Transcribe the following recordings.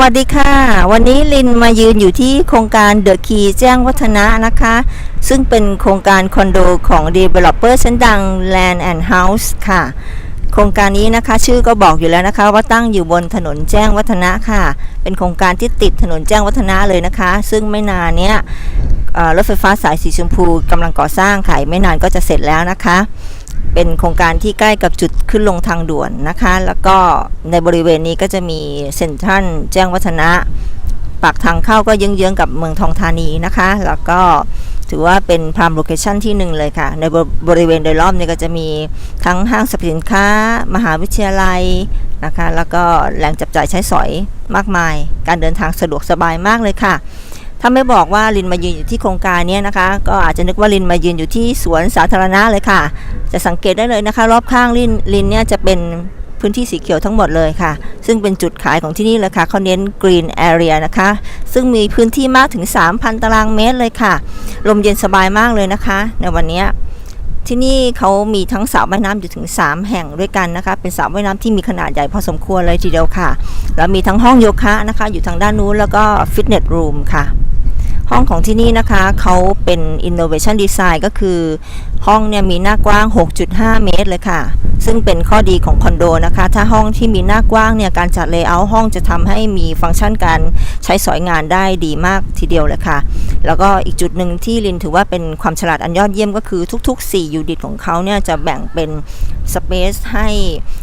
วัสดีค่ะ วันนี้ลินมายืนอยู่ที่โครงการเดอะคีแจ้งวัฒนะนะคะ ซึ่งเป็นโครงการคอนโดของ Developer ชั้นดัง Land and House ค่ะ โครงการนี้นะคะชื่อก็บอกอยู่แล้วนะคะ ว่าตั้งอยู่บนถนนแจ้งวัฒนะค่ะ เป็นโครงการที่ติดถนนแจ้งวัฒนะเลยนะคะ ซึ่งไม่นานเนี้ยรถไฟฟ้าสายสีชมพูกำลังก่อสร้างค่ะไม่นานก็จะเสร็จแล้วนะคะ เป็นโครงการที่ใกล้กับจุดขึ้นลงทางด่วนนะคะ แล้วก็ในบริเวณนี้ก็จะมีเซ็นทรัลแจ้งวัฒนะปากทางเข้าก็เยื้องๆกับเมืองทองธานีนะคะ แล้วก็ถือว่าเป็นพรามโลเคชั่นที่หนึ่งเลยค่ะ ในบริเวณโดยรอบเนี่ยก็จะมีทั้งห้างสรรพสินค้า มหาวิทยาลัยนะคะ แล้วก็แหล่งจับจ่ายใช้สอยมากมาย การเดินทางสะดวกสบายมากเลยค่ะ ถ้าไม่บอกว่าลินมายืนอยู่ที่โครงการนี้นะคะ ก็อาจจะนึกว่าลินมายืนอยู่ที่สวนสาธารณะเลยค่ะ จะสังเกตได้เลยนะคะ รอบข้างลินลินเนี่ยจะเป็นพื้นที่สีเขียวทั้งหมดเลยค่ะ ซึ่งเป็นจุดขายของที่นี่เลยค่ะเขาเน้น Green Area นะคะ ซึ่งมีพื้นที่มากถึง 3,000 ตารางเมตรเลยค่ะ ลมเย็นสบายมากเลยนะคะ ในวันนี้ที่นี่เขามีทั้งสระว่ายน้ำอยู่ถึง 3 แห่งด้วยกันนะคะ เป็นสระว่ายน้ำที่มีขนาดใหญ่พอสมควรเลยทีเดียวค่ะ แล้วมีทั้งห้องโยคะนะคะ อยู่ทางด้านนู้นแล้วก็ฟิตเนสรูมค่ะ ห้องของที่นี่นะคะเขาเป็น innovation design ก็คือ ห้องเนี่ยมีหน้ากว้าง 6.5 เมตรเลยค่ะ ซึ่งเป็นข้อดีของคอนโดนะคะ ถ้าห้องที่มีหน้ากว้างเนี่ยการจัดเลเยอร์ห้องจะทำให้มีฟังก์ชันการใช้สอยงานได้ดีมากทีเดียวเลยค่ะ แล้วก็อีกจุดหนึ่งที่ลินถือว่าเป็นความฉลาดอันยอดเยี่ยมก็คือทุก ๆ 4 ยูนิตของเขาเนี่ยจะแบ่งเป็น สเปซให้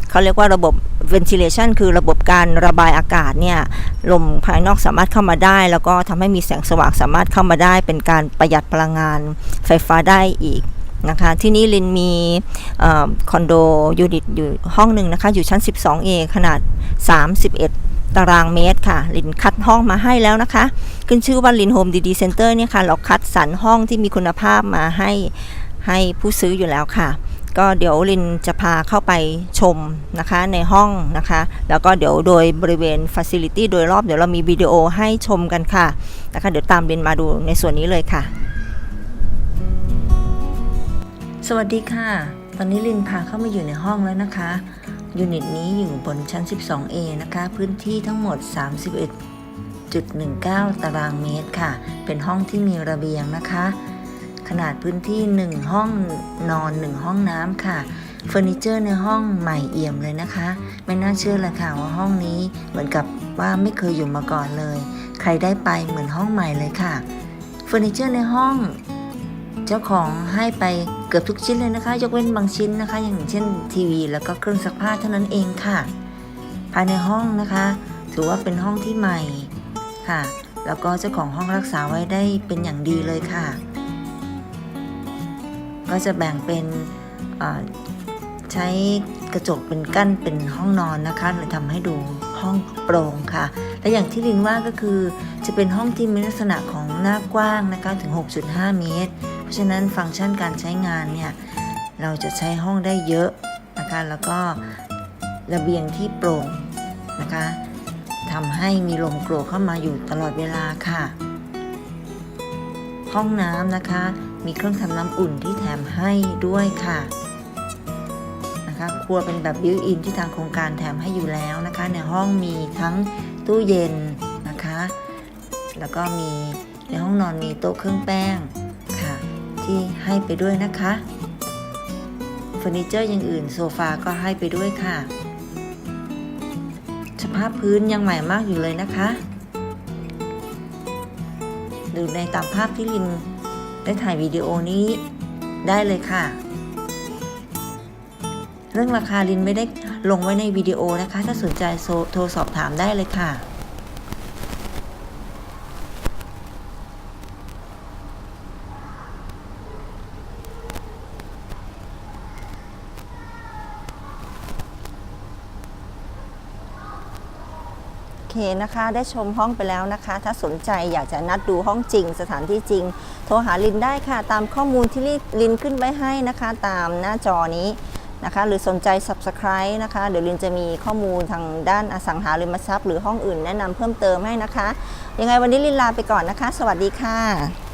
เขาเรียกว่าระบบ ventilation คือระบบการระบายอากาศเนี่ยลมภายนอกสามารถเข้ามาได้ แล้วก็ทำให้มีแสงสว่างสามารถเข้ามาได้ เป็นการประหยัดพลังงานไฟฟ้าได้อีกนะคะที่นี่ลินมีอคอนโดยูนิตอยู่ห้องหนึ่งนะคะ อยู่ชั้น 12A ขนาด 31 ตารางเมตรค่ะ ลินคัดห้องมาให้แล้วนะคะ ขึ้นชื่อว่าลินโฮมดีดีเซ็นเตอร์เนี่ยค่ะ เราคัดสรรห้องที่มีคุณภาพมาให้ให้ผู้ซื้ออยู่แล้วค่ะ ก็เดี๋ยวลินจะพาเข้าไปชมนะคะในห้องนะคะ แล้วก็เดี๋ยวโดยบริเวณฟ a ซิลิตี้โดยรอบเดี๋ยวเรามีวิดีโอให้ชมกันค่ะนะคะ เดี๋ยวตามลินมาดูในส่วนนี้เลยค่ะ สวัสดีค่ะ ตอนนี้ลินพาเข้ามาอยู่ในห้องแล้วนะคะยูนิตนี้อยู่บนชั้น 12A นะคะ พื้นที่ทั้งหมด 31.19 ตารางเมตรค่ะ เป็นห้องที่มีระเบียงนะคะ ขนาดพื้นที่ 1 ห้องนอน 1 ห้องน้ำค่ะเฟอร์นิเจอร์ในห้องใหม่เอี่ยมเลยนะคะ ไม่น่าเชื่อเลยค่ะว่าห้องนี้เหมือนกับว่าไม่เคยอยู่มาก่อนเลย ใครได้ไปเหมือนห้องใหม่เลยค่ะเฟอร์นิเจอร์ในห้อง เจ้าของให้ไปเกือบทุกชิ้นเลยนะคะ ยกเว้นบางชิ้นนะคะ อย่างเช่นทีวี แล้วก็เครื่องซักผ้าเท่านั้นเองค่ะ ภายในห้องนะคะ ถือว่าเป็นห้องที่ใหม่ค่ะ แล้วก็เจ้าของห้องรักษาไว้ได้เป็นอย่างดีเลยค่ะ ก็จะแบ่งเป็นใช้กระจกเป็นกั้นเป็นห้องนอนนะคะเลยทำให้ดูห้องโปร่งค่ะ และอย่างที่ลินว่าก็คือจะเป็นห้องที่มีลักษณะของหน้ากว้างนะคะถึง 6.5 เมตร เพราะฉะนั้นฟังก์ชันการใช้งานเนี่ยเราจะใช้ห้องได้เยอะนะคะแล้วก็ระเบียงที่โปร่งนะคะทำให้มีลมโกรกเข้ามาอยู่ตลอดเวลาค่ะ ห้องน้ำนะคะ มีเครื่องทำน้ำอุ่นที่แถมให้ด้วยค่ะนะคะครัวเป็นแบบบิวอินที่ทางโครงการแถมให้อยู่แล้วนะคะ ในห้องมีทั้งตู้เย็นนะคะ แล้วก็มีในห้องนอนมีโต๊ะเครื่องแป้งค่ะ ที่ให้ไปด้วยนะคะเฟอร์นิเจอร์อย่างอื่นโซฟาก็ให้ไปด้วยค่ะ สภาพพื้นยังใหม่มากอยู่เลยนะคะดูในตามภาพที่ลิน ได้ถ่ายวิดีโอนี้ได้เลยค่ะ เรื่องราคาลินไม่ได้ลงไว้ในวิดีโอนะคะ ถ้าสนใจโทรโทรสอบถามได้เลยค่ะ เคนะคะ ได้ชมห้องไปแล้วนะคะ ถ้าสนใจอยากจะนัดดูห้องจริง สถานที่จริง โทรหาลินได้ค่ะ ตามข้อมูลที่ลินขึ้นไว้ให้นะคะ ตามหน้าจอนี้นะคะ หรือสนใจ subscribe นะคะ เดี๋ยวลินจะมีข้อมูลทางด้านอสังหาริมทรัพย์หรือห้องอื่นแนะนำเพิ่มเติมให้นะคะ ยังไงวันนี้ลินลาไปก่อนนะคะ สวัสดีค่ะ